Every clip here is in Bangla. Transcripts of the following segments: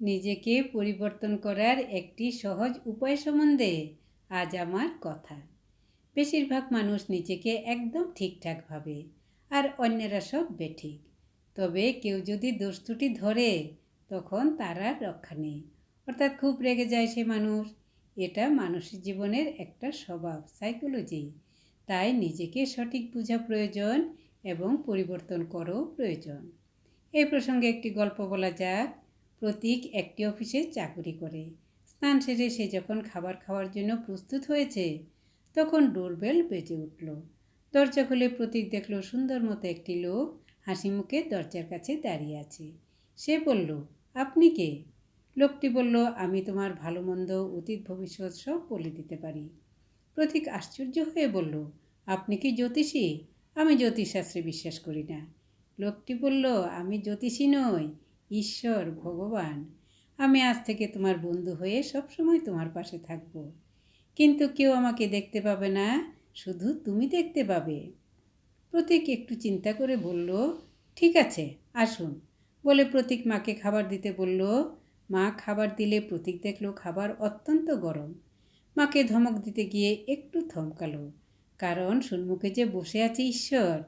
নিজেকে পরিবর্তন করার একটি সহজ উপায় সম্বন্ধে আজ আমার কথা। বেশিরভাগ মানুষ নিজেকে একদম ঠিকঠাক ভাবে আর অন্যেরা সব বেঠিক। তবে কেউ যদি দোষ ত্রুটি ধরে, তখন তার আর রক্ষা নেই। অর্থাৎ খুব রেগে যায় সে মানুষ। এটা মানুষের জীবনের একটা স্বভাব সাইকোলজি তাই নিজেকে সঠিক বোঝা প্রয়োজন এবং পরিবর্তন করও প্রয়োজন। এই প্রসঙ্গে একটি গল্প বলা যাক। প্রতীক একটি অফিসে চাকরি করে। স্নান সেরে সে যখন খাবার খাওয়ার জন্য প্রস্তুত হয়েছে, তখন ডোরবেল বেজে উঠল। দরজা খুলে প্রতীক দেখল সুন্দর মতো একটি লোক হাসি মুখে দরজার কাছে দাঁড়িয়ে আছে। সে বলল, আপনি কে? লোকটি বলল, আমি তোমার ভালো মন্দ অতীত ভবিষ্যৎ সব বলে দিতে পারি। প্রতীক আশ্চর্য হয়ে বলল, আপনি কি জ্যোতিষী? আমি জ্যোতিষশাস্ত্রে বিশ্বাস করি না। লোকটি বলল, আমি জ্যোতিষী নই ঈশ্বর, ভগবান। আমি আজ থেকে তোমার বন্ধু হয়ে সবসময় তোমার পাশে থাকব। কিন্তু কেউ আমাকে দেখতে পাবে না, শুধু তুমি দেখতে পাবে। প্রতীক একটু চিন্তা করে বলল, ঠিক আছে, আসুন। বলে প্রতীক মাকে খাবার দিতে বলল। মা খাবার দিলে প্রতীক দেখল খাবার অত্যন্ত গরম। মাকে ধমক দিতে গিয়ে একটু থমকালো। কারণ সম্মুখে যে বসে আছে ঈশ্বর,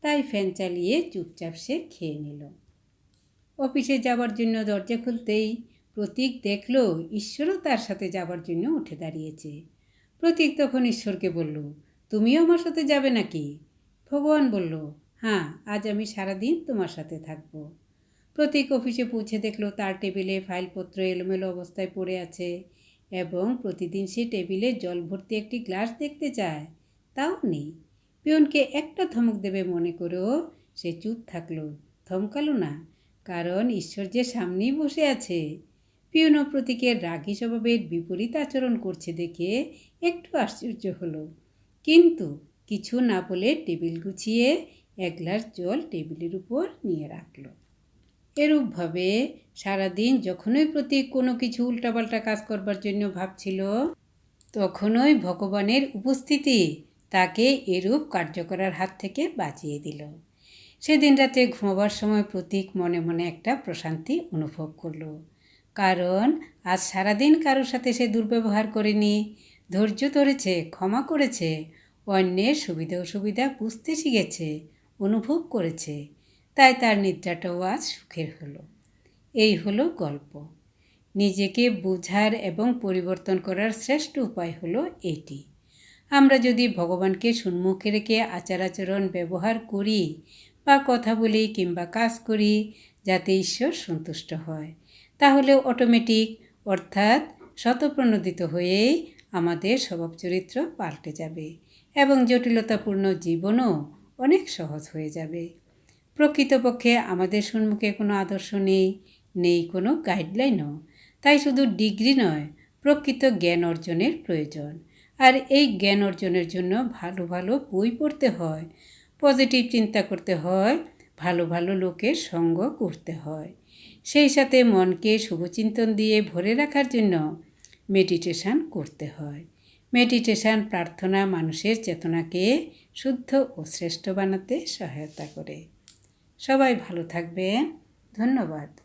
তাই ফ্যান চালিয়ে চুপচাপ সে খেয়ে নিল। অফিসে যাবার জন্য দরজা খুলতেই প্রতীক দেখল, ঈশ্বরও তার সাথে যাবার জন্য উঠে দাঁড়িয়েছে। প্রতীক তখন ঈশ্বরকে বলল, তুমিও আমার সাথে যাবে নাকি? ভগবান বলল হ্যাঁ আজ আমি সারাদিন তোমার সাথে থাকব। প্রতীক অফিসে পৌঁছে দেখল, তার টেবিলে ফাইলপত্র এলোমেলো অবস্থায় পড়ে আছে এবং প্রতিদিন সে টেবিলে জল ভর্তি একটি গ্লাস দেখতে চায়। তাও নেই। পিয়নকে একটা ধমক দেবে মনে করেও সে চুপ থাকল। থমকালো না। কারণ ঈশ্বর যে সামনেই বসে আছে। পিয়ন ও প্রতীকের রাগী স্বভাবের বিপরীত আচরণ করছে দেখে একটু আশ্চর্য হলো। কিন্তু কিছু না বলে টেবিল গুছিয়ে এক গ্লাস জল টেবিলের উপর নিয়ে রাখল। এরূপভাবে সারাদিন যখনই প্রতীক কোনো কিছু উল্টাপাল্টা কাজ করবার জন্য ভাবছিল, তখনই ভগবানের উপস্থিতি তাকে এরূপ কার্য করার হাত থেকে বাঁচিয়ে দিল। সেদিন রাতে ঘুমাবার সময় প্রতীক মনে মনে একটা প্রশান্তি অনুভব করল। কারণ আজ সারাদিন কারোর সাথে সে দুর্ব্যবহার করেনি, ধৈর্য ধরেছে, ক্ষমা করেছে, অন্যের সুবিধা অসুবিধা বুঝতে শিখেছে, অনুভব করেছে, তাই তার নিদ্রাটাও আজ সুখের হলো। এই হলো গল্প। নিজেকে বোঝার এবং পরিবর্তন করার শ্রেষ্ঠ উপায় হলো এটি। আমরা যদি ভগবানকে সম্মুখে রেখে আচার আচরণ ব্যবহার করি বা কথা বলি কিংবা কাজ করি যাতে ঈশ্বর সন্তুষ্ট হয়। তাহলে অটোমেটিক অর্থাৎ শতপ্রণোদিত হয়েই আমাদের স্বভাব চরিত্র পাল্টে যাবে এবং জটিলতাপূর্ণ জীবনও অনেক সহজ হয়ে যাবে। প্রকৃতপক্ষে আমাদের সম্মুখে কোনো আদর্শ নেই নেই কোনো গাইডলাইনও তাই শুধু ডিগ্রি নয়, প্রকৃত জ্ঞান অর্জনের প্রয়োজন। আর এই জ্ঞান অর্জনের জন্য ভালো ভালো বই পড়তে হয় পজিটিভ চিন্তা করতে হয়, ভালো ভালো লোকের সঙ্গ করতে হয়। সেই সাথে মনকে শুভচিন্তন দিয়ে ভরে রাখার জন্য মেডিটেশান করতে হয়। মেডিটেশান প্রার্থনা মানুষের চেতনাকে শুদ্ধ ও শ্রেষ্ঠ বানাতে সহায়তা করে। সবাই ভালো থাকবেন। ধন্যবাদ।